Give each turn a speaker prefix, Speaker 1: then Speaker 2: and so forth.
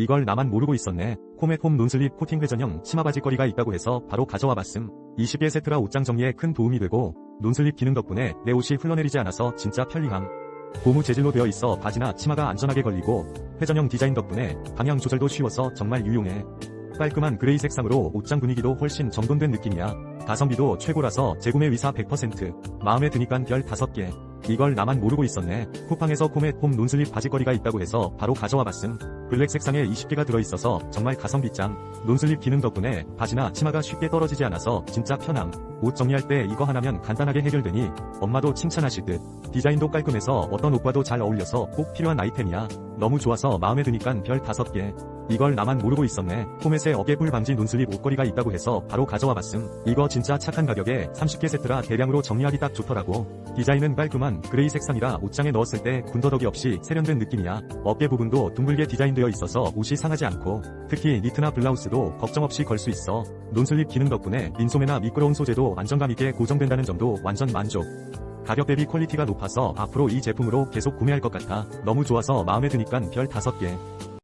Speaker 1: 이걸 나만 모르고 있었네. 홈 논슬립 코팅 회 전형 치마 바지거리가 있다고 해서 바로 가져와 봤음. 20개 세트라 옷장 정리에 큰 도움이 되고 논슬립 기능 덕분에 내 옷이 흘러내리지 않아서 진짜 편리함. 고무 재질로 되어 있어 바지나 치마가 안전하게 걸리고 회전형 디자인 덕분에 방향 조절도 쉬워서 정말 유용해. 깔끔한 그레이 색상으로 옷장 분위기도 훨씬 정돈된 느낌이야. 가성비도 최고라서 재구매 위사 100%. 마음에 드니깐 별 5개. 이걸 나만 모르고 있었네. 쿠팡에서 코멧 홈 논슬립 바지거리가 있다고 해서 바로 가져와 봤음. 블랙 색상에 20개가 들어있어서 정말 가성비 짱. 논슬립 기능 덕분에 바지나 치마가 쉽게 떨어지지 않아서 진짜 편함. 옷 정리할 때 이거 하나면 간단하게 해결되니 엄마도 칭찬하실 듯. 디자인도 깔끔해서 어떤 옷과도 잘 어울려서 꼭 필요한 아이템이야. 너무 좋아서 마음에 드니깐 별 5개. 이걸 나만 모르고 있었네. 포맷에 어깨불 방지 논슬립 옷걸이가 있다고 해서 바로 가져와 봤음. 이거 진짜 착한 가격에 30개 세트라 대량으로 정리하기 딱 좋더라고. 디자인은 깔끔한 그레이 색상이라 옷장에 넣었을 때 군더더기 없이 세련된 느낌이야. 어깨 부분도 둥글게 디자인되어 있어서 옷이 상하지 않고 특히 니트나 블라우스도 걱정 없이 걸 수 있어. 논슬립 기능 덕분에 민소매나 미끄러운 소재도 안정감 있게 고정된다는 점도 완전 만족. 가격 대비 퀄리티가 높아서 앞으로 이 제품으로 계속 구매할 것 같아. 너무 좋아서 마음에 드니깐 별 5개.